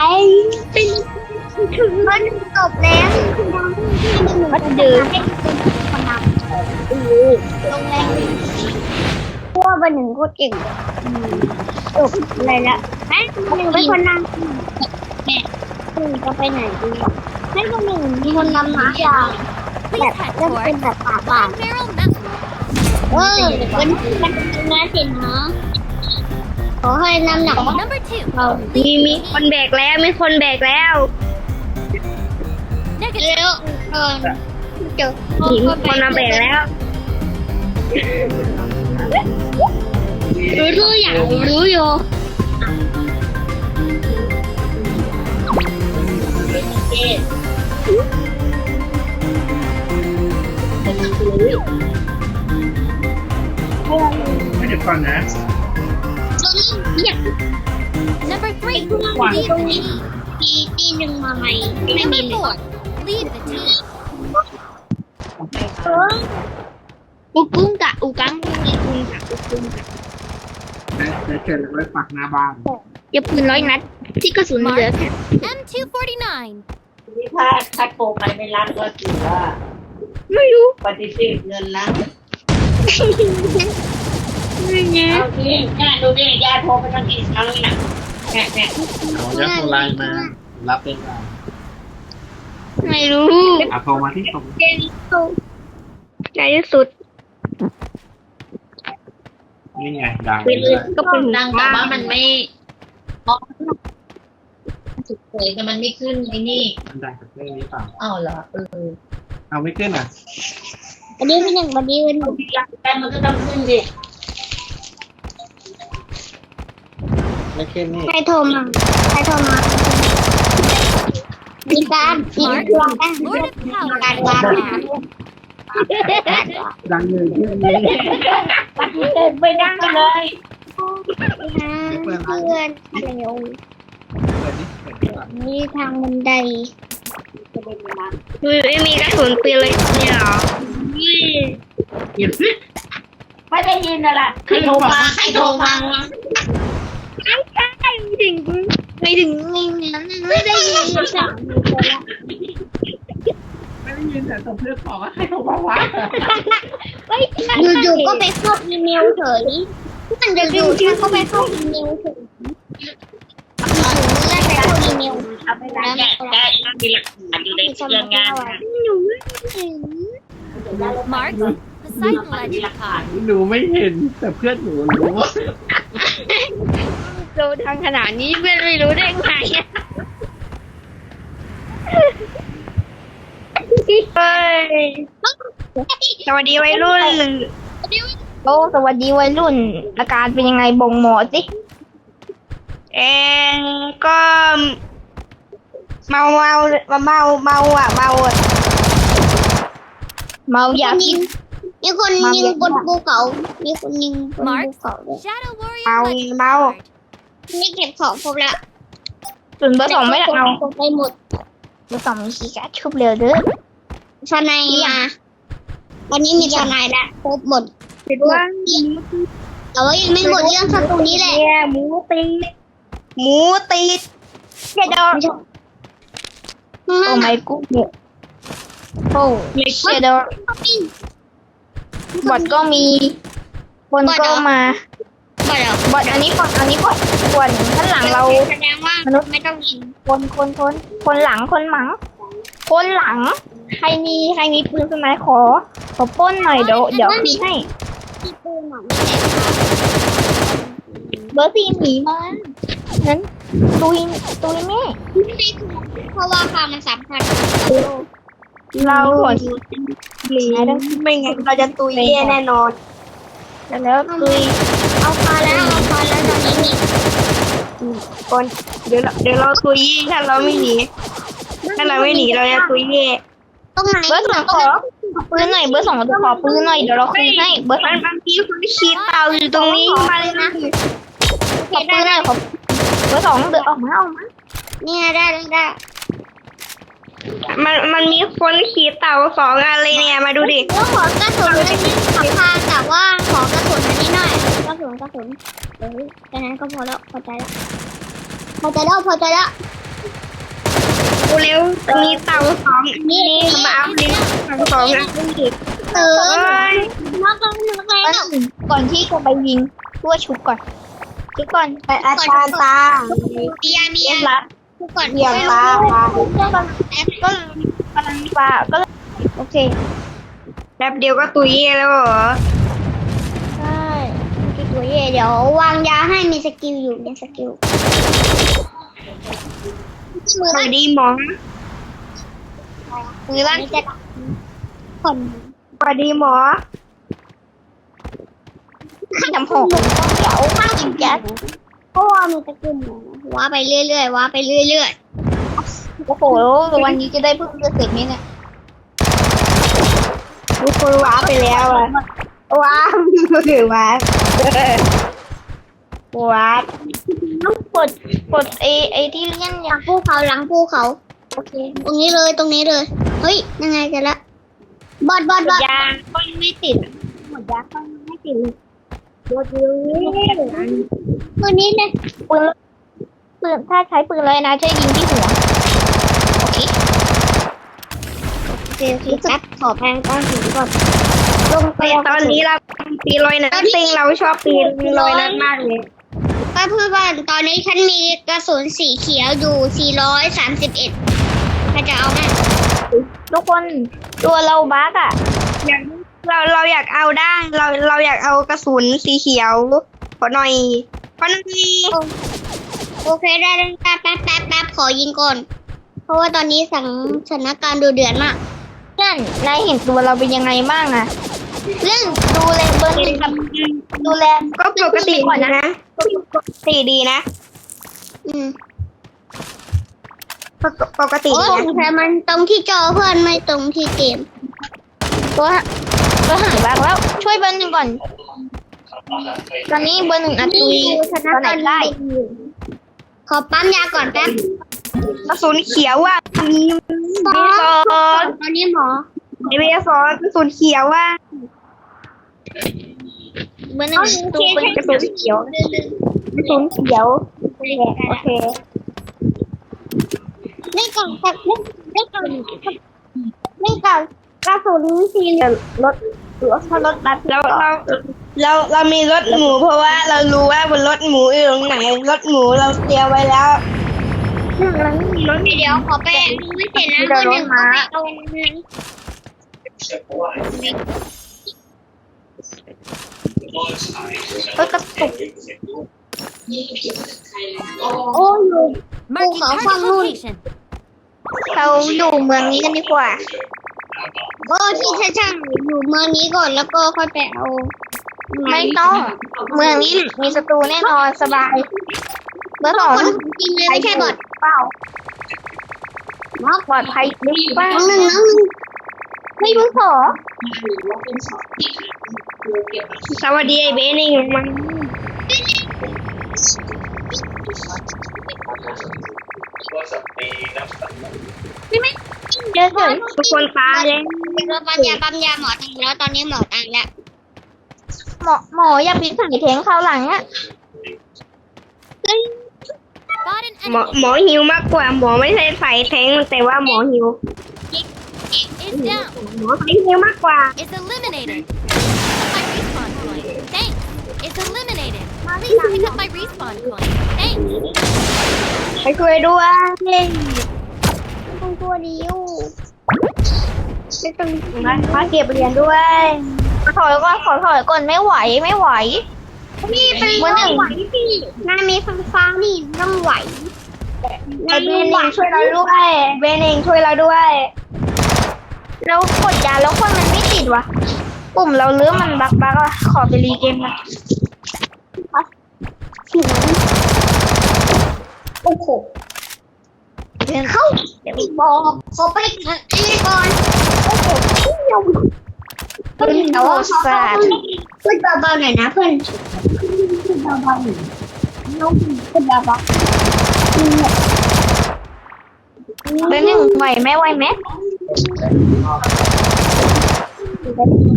ไอ้เป็นถึงมันจบแล้วมันเดินให้เป็นคนนำโอ้ลงแรงพวกวันหนึ่งโคตรเก่งจบอะไรละให้คนหนึ่งเป็นคนนำแม่หนึ่งจะไปไหนดีให้คนหนึ่งมีคนนำหาอย่าง Please แบบ head เริ่มเป็น toward แบบป่าป่า One Barrel Mountain. เออมันมันทำงานเสร็จเนาะ ขอให้น้ำหนัก Number two. เรามีมีคนแบกแล้วมีคนแบกแล้ว Negative. เร็วเออเจอมีคนมาแบกแล้วรู้ทุกอย่างรู้อยู่ไม่เดี๋ยวก่อนนะ ตอนนี้อยาก Number three. Wow. Leave the team. ปีปีหนึ่งมาใหม่ไม่มี Number เลย four. Leave the team. เอออุกุ้งกะอุกังอุกุ้งกะอุกุ้งกะเดี๋ยวเกิดไว้ปักหน้าบ้านเก็บปืนร้อยนัด ที่กระสุนเหลือแค่ M249. นี่ถ้าถ้าโทรไปไม่รับก็ถือว่าไม่รู้ ปฏิเสธเงินนะ ไม่ไงเอาดิย่าดูดิย่าโทรไปตั้งกี่ครั้งเนี่ยเนี่ยเนี่ยเอายัดโทรไลน์มา รับเป็นไลน์ไม่รู้อะโทรมาที่ตรงเก่งสุดใจที่สุดนี่ไงดังปืนเลยก็เป็นดังแต่ว่ามันไม่อ๋อสุดเลยแต่มันไม่ขึ้นไอ้นี่มันดังกับเรื่องนี้เปล่าอ้าวเหรอเออเอาไม่ขึ้นอะวันนี้เป็นหนึ่งวันนี้เป็นหนึ่งแต่มันก็ต้องขึ้นดิ ไม่ขึ้นนี่ ใครโทรมา ใครโทรมามีการมีดวงนะ Lord of มี Power. การวางหาดังเลยขึ้นนี้ปฏิเสธไม่ได้เลยเพื่อนเร็วเปิดนี่เปิดดีกว่ามีทางบันไดดูไม่มีกระสุนปืนเลยเนี่ยเหรอไม่ได้ยินน่ะล่ะใครโทรมาใครโทรมาไม่ใช่ไม่ ถึงไม่ถึงไม่ไม่ได้ยินเลยสักไม่ได้ยินแต่ตบเพื่อนบอกว่าใครโทรมาวะอยู่ๆก็ไปเข้าอีเมลเฉยมันจะอยู่ๆก็ไปเข้าอีเมลเฉยอยู่ๆก็ไปเข้าอีเมลเอาไปได้ได้ได้มีหลักฐานอยู่ในเครื่องงานนะ Mark. Poseidon Legend หนูไม่เห็นแต่เพื่อนหนูรู้ โดนทางขนาดนี้เพื่อนไม่รู้ได้ไงอะเฮ้ยสวัสดีวัยรุ่นโอ้สวัสดีวัยรุ่น อาการเป็นยังไงบ่งหมอสิเองก็เมาเมาเมาเมาอะเมาอะเมาอยากกินมีคนยิงบนภูเขา มีคนยิงบนภูเขาด้วย Shadow Warrior Mau, Legend mau. card. นี่เก็บของครบละส่วนเบอร์สองไม่ได้เอาครบไปหมดเบอร์สองมีคีย์การ์ดชุบเร็วเด้อชนายมาวันนี้มีชนายละครบหมดว่าแต่ว่ายังไม่หมดเรื่องสักตรงนี้แหละเนี่ยหมูติดหมูติดเชดอไม่ใช่โอ้ไม่กูโอ้เชดอบอทก็มีคนก็มา บ่แล้วบอทอันนี้บอทอันนี้บอทส่วนข้างหลังเรา แสดงว่ามนุษย์ไม่ต้องยิงคนคนคนคนหลังคนหลัง คนหลัง ใครมีใครมีปืนสไนขอ ขอปล้นหน่อยเดี๋ยวเดี๋ยวพี่ให้ ที่ปืนหมอเบอร์สี่หนีมานั้นตุยตุยแม่ ไม่ได้เพราะว่าค่ามันสำคัญเราหนีไม่งั้นเราจะตุยแย่แน่นอน แล้วตุย เอาพาแล้วเอาพาแล้วตอนนี้มีก่อนเดี๋ยวเราเดี๋ยวเราตุยถ้าเราไม่หนีถ้าเราไม่หนีเราจะตุยแย่ตรงไหนเบอร์สองขอขอปืนหน่อยเบอร์สองจะขอปืนหน่อยเดี๋ยวเราคืนให้เบอร์สองบางทีคุณชี้เตาอยู่ตรงนี้มาเลยนะขอปืนหน่อยขอเบอร์สองเดินออกมาออกมาเนี่ยได้ได้ได้มันมันมีคนขี่เต่าสองอะไรเนี่ยมาดูดิแล้วขอกระสุนนิดนึงขับพาแต่ว่าขอกระสุนอันนี้หน่อย กระสุนกระสุนเออแค่นั้นก็พอแล้วพอใจแล้วพอใจแล้วพอใจแล้วกูเร็วมีเต่าสองอันนี้มาเอาลิ้นเต่าสองอันนี้เอเอ้อยนอกแล้วนอกแล้วก่อนที่จะไปยิงตัวชุบก่อนชุบก่อนแต่อาจารย์ตาเบียร์เบียร์รับทุกคนเบียร์ตาก็กำลังฟ้าก็โอเคแป๊บเดียวก็ตุยแล้วเหรอใช่ คือตัวเย่เดี๋ยววางยาให้มีสกิลอยู่มีสกิลมือสวัสดีหมอมือล่างจะคนสวัสดีหมอทำผมเดี๋ยวข้างจริงจังเพราะว่ามีสกิลหมูว่าไปเรื่อยๆว่าไปเรื่อยโอ้โห วันนี้จะได้เพิ่งจะเสร็จไหมเนี่ยทุกคนว้าไปแล้วอะว้าถือว้า ว้าต้องกดกดไอไอที่เลี่ยนๆหลังภูเขาหลังภูเขา โอเค ตรงนี้เลยตรงนี้เลย เฮ้ยยังไงกันละบอดบอดบอดยางก็ยังไม่ติดหมดยาก็ไม่ติดบอดเลยตัวนี้เลยปืนปืนถ้าใช้ปืนเลยนะจะยิงที่หัวโอเคเจอคือแป๊บขอแพงก้อนหินก่อนลงไปตอนนี้เรา ปีลอยนัดติงเราชอบปีลอยนัดมากเลยก็เพื่อนบ้านตอนนี้ฉันมีกระสุนสีเขียวอยู่ 431ถ้าจะเอาไหมทุกคนตัวเราบักอะอยากเราเราอยากเอาได้ เราเราอยากเอากระสุนสีเขียวขอหน่อยขอหน่อยโอเคได้ได้แป๊บแป๊บแป๊บแป๊บขอยิงก่อน เพราะว่าตอนนี้สังสถานการณ์ดูเดือดมากเพื่อนนายเห็นตัวเราเป็นยังไงบ้างอะ เรื่องดูแลเบอร์หนึ่งกับดูแลก็ปกติก่อนนะก็ปกติดีนะ อืมปกปกติโอ้ดีนะแต่มันตรงที่จอเพื่อนไม่ตรงที่เกมตัวตัวหายบ้างแล้ว ช่วยเบอร์หนึ่งก่อน ตอนนี้เบอร์หนึ่งอัดตุยสถาตอนไหนการณ์ได้ขอปั๊มยาก่อนแป๊บกระสุนเขียวอะมีเบอร์สองตอนนี้หมอเบอร์สองกระสุนเขียวอะ เบอร์หนึ่งตูเป็นกระสุนเขียวกระสุนเขียวโอเคนี่ก่อนแป๊บนี่ก่อนนี่ก่อนกระสุนสีเหลืองรถรถรถบัสเราเราเราเรามีรถหมูเพราะว่าเรารู้ว่าบนรถหมูอยู่ตรงไหนรถหมูเราเตรียมไว้แล้วรถเดี๋ยวขอไปไม่เสร็จนะเบอร์หนึ่งขอไปเอา นั้นรถกระตุกโอ้ย Marking khẩu target phân luôn. location. เราอยู่เมืองนี้กันดีกว่าเออที่ช่างอยู่เมืองนี้ก่อนแล้วก็ค่อยไปเอา ไม่ต้อง เมืองนี้มีศัตรูแน่นอนสบายเบอร์สองคนจริงเลยไม่ใช่บอทเปล่าปลอดภัยหรือเปล่าน้องหนึ่ง น้องหนึ่งไม่รู้สอสวัสดีไอ้เบนี่มันเจอเฉยทุกคนตายเลยเราปั๊มยาปั๊มยาหมอตายแล้วตอนนี้หมอตายแล้วหมอหมออย่าปีนใส่แทงเข้าหลังอะ Spot an หมอ enemy. หมอหิวมากกว่าหมอไม่ใช่ใส่แทงแต่ว่าหมอหิว Is down. หมอใส่หิวมากกว่า Is eliminated. My respawn coin. Thanks. It's eliminated. Please pick up my respawn coin. Thanks. ไปช่วยด้วยต้องตัวเดียวไม่ต้องมาเก็บเหรียญด้วย ขอถอยก่อนขอถอยก่อนไม่ไหวไม่ไหว นี่เป็นเบอร์หนึ่งไหวสินายมีฟังฟ้านี่ต้องไหว เบนเองช่วยเราด้วยเบนเองช่วยเราด้วย แล้วกดยาแล้วคนมันไม่ติดวะ ปุ่มเราเลื่อมันบักบักอะขอไปรีเกมนะโอ้โหเข้าเดี๋ยวบอกขอไปอันนี้ก่อนโอ้โหเที่ยวเป็นโนสาดพูดเบาๆหน่อยนะเพื่อนพูดเบาๆหน่อยน้องพูดเบาเบนหนึ่งไหวไหมไหวไหมเ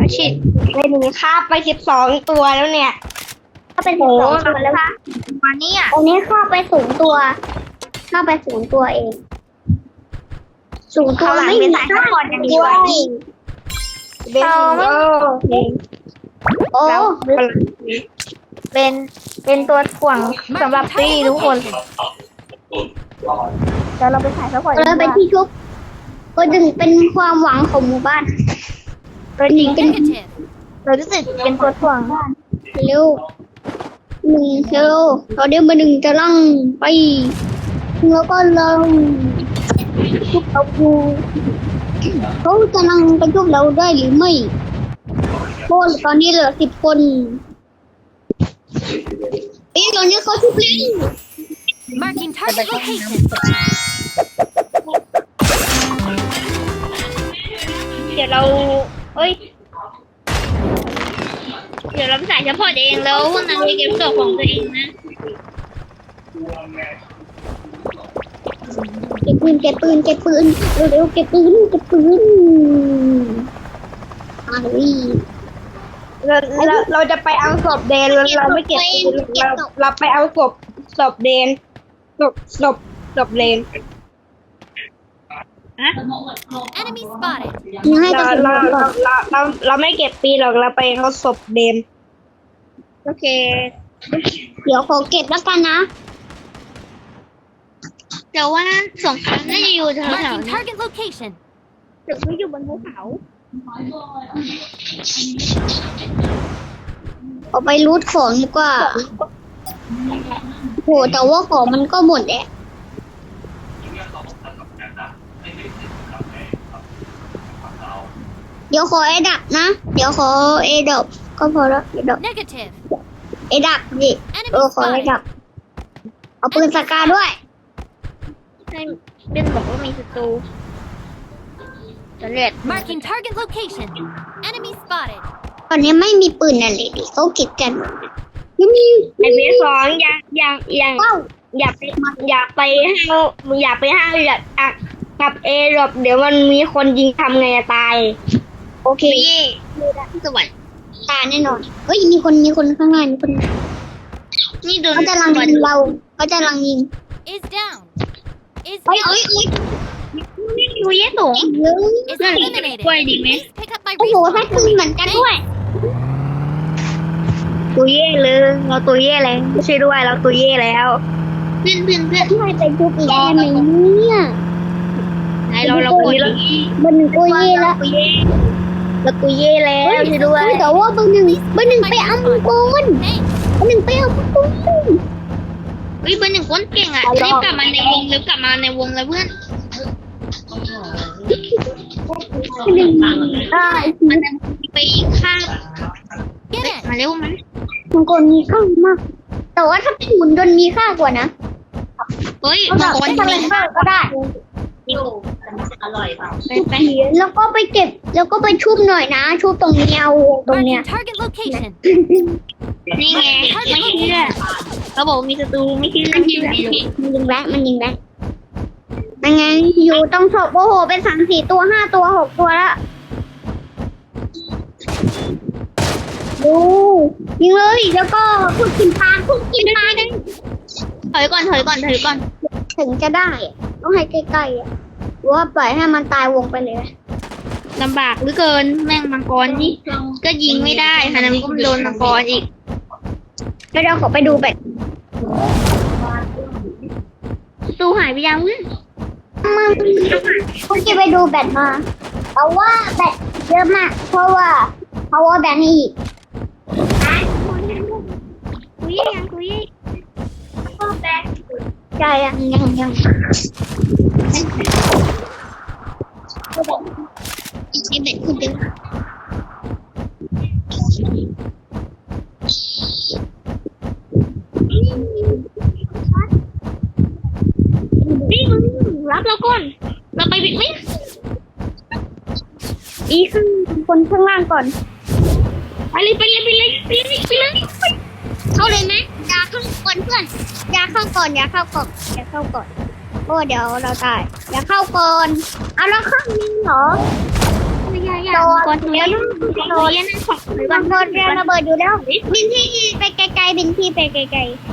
อาชิดเบนหนึ่งฆ่าไปสิบสองตัวแล้วเนี่ยๆถ้าเป็นโอ้สองโหตัวแล้ววันนี้อะอันนี้เข้าไปสูงตัวเข้าไปสูงตัวเองสูงตัวไม่มีค่าด้วยเบนโอเคโอ้แล้วเป็นเป็นตัวถ่วงสำหรับตีทุกคนเดี๋ยวเราไปถ่ายสักคนเราเป็นที่ชุบ ก็ดึงเป็นความหวังของหมู่บ้านตัวจริงเป็น Negative. เรารู้สึกเป็นตัวถ่วงเร็วหนึ่งเร็วเราเดี๋ยวมาหนึ่งจะลั่งไปแล้วก็ลงทุบเราดูเขาจะนั่งไปทุบเราได้หรือไม่เพราะตอนนี้เหลือสิบคนเอ๊ะตอนนี้เขาทุบเล่น Marking target location. เดี๋ยวเราเอ้ย เดี๋ยวเราไปถ่ายเฉพาะเองแล้ววันนั้นไปเก็บศพของตัวเองนะเก็บปืนเก็บปืนเก็บปืนเร็วๆเก็บปืนเก็บปืนอ้าวเราเราเราจะไปเอาศพเดนเราเราไม่เก็บเราเราไปเอาศพศพเดนศพศพศพเดน Enemy spotted. ยังให้กเราระสุนเราหมดก่เราอนเราเราเราไม่เก็บปีหรอกเราไปเอาศพเดนโอเค เดี๋ยวขอเก็บแล้วกันนะแต่ว่าสงครามน่าจะอยู่แถว Marking target location. ตึกไม่อยู่บนภูเขา เอาไปรูทของดีกว่าโหแต่ว่าของมันก็หมดแหละ เดี๋ยวขอเอดับนะ เดี๋ยวขอเอดับก็พอแล้วเอดับ Negative. เอดับดิเอ Enemy อขอเอ spotted. ดับ เอาปืนสกาด้วย ให้เบนบอกว่ามีศัตรูจะเลียด Marking target location. Enemy spotted. ตอนนี้ไม่มีปืนอะไรดิเขาเก็บกันยังมีไอเบสสองอย่าอย่าอย่าเป้าอย่าไปอย่าไปห้าวอย่าไปห้าวอย่าอะกับเอหรอกเดี๋ยวมันมีคนยิงทำไงอะตาย โอเคสวรรค์ตายแน่นอนเฮ้ยมีคนมีคนข้างในมีคนนี่โดนเขาจะลังยิงเราเขาจะลังยิง Is down. Is เฮ้ย down. เฮ้ยเฮ้ยดูเยสูงเยอะ Is นั่น eliminated. กล้วยดีไหม Please pick up my โอ้โห respawn แท็กปืน point. เหมือนกันด้วยตัวเย่เลยเราตัวเย่เลยไม่ใช่ด้วยเราตัวเย่แล้วเพื่อนเพื่อนเพื่อนที่ให้ไปทุบอีกได้ไหมเนี่ยไหนเราเราตัวเย่เบอร์หนึ่งตัวเย่ละตัว เย่เราตัวเย่แล้วใช่ด้วยแต่ว่าเบอร์หนึ่งเบอร์หนึ่งไปเอามังกร Thanks. เบอร์หนึ่งไปเอามังกรเฮ้ยเบอร์หนึ่งคนเก่งอะรีบกลับมาในวงรีบกลับมาในวงแล้วเพื่อนหนึ่งได้มันจะไปฆ่า Get it. มาเร็วมันมังกรมีค่ามาก แต่ว่าถ้าเป็นหุ่นยนต์มีค่ากว่านะ เฮ้ยเอาบาแบงบคนไม่ ทำอะไรมากก็ได้ไปไปแล้วก็ไปเก็บ แล้วก็ไปชุบหน่อยนะ ชุบตรงนี้เอาตรงเนี้ย Marking target location. นี่ไงไม่เชื่อเขาบอกมีศัตรูไม่เชื่อมันยิงแบงมันยิงแบงมันยิงแบงยังไงอยู่ต้องศพโอ้โห เป็นสามสี่ตัวห้าตัวหกตัวแล้วดูยิงเลยแล้วก็พูดกินปลาพูดกินปลาถอยก่อนถอยก่อนถอยก่อน ถึงจะได้อะต้องให้ใกล้ๆอะหรือ ว่าปล่อยให้มันตายวงไปเลยลำบากเหลือเกินแม่งมังกรนี่ ก็ยิงไม่ได้ค่ะนั้นก็โดนมังกรอีกแล้วเราขอไปดูแบบสู้หายไปยังเพื่อนมึงคุณจะไปดูแบตมาแต่ว่าแบตเยอะมาก เพราะว่าเพราะว่าแบตนี่อีกคุยยังคุยใช่ยังยังยัง นี่แบตคุณดึงนี่มึงรับเราก่อน เราไปบิดไหมอีข้างคนข้างล่างก่อนไปเลยไปเลยไปเลยไปเลยไปเลยเข้าเลยไหมอย่าเข้าก่อนเพื่อนอย่าเข้าก่อนอย่าเข้าก่อนอย่าเข้าก่อน โอ้เดี๋ยวเราตายอย่าเข้าก่อนเอาแล้วข้างนี้เหรอไม่นเดนู่นโดนโดนระเบิดอยู่แล้วบินที่ไปไกลๆบินที่ไปไกลๆ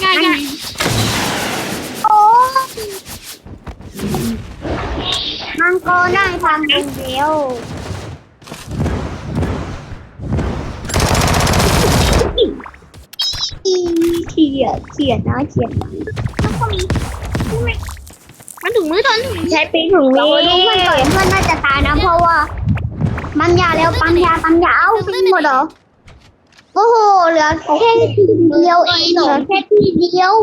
อย่าอย่าโอ้มังกรได้ทางเดียว เขียดเขียดนะเขียดนะแล้วก็มีมันถุงมือทนถุงใช้ปีถุงเรานี้ดูเพื่อนก่อนเพื่อนน่าจะตายนะเพราะว่ามันยาแล้วปั๊มยาปั๊มยาเอาไปหมดเหรอโอ้โหเหลือแค่ทีเดียวเองเหลือแค่ทีเดียว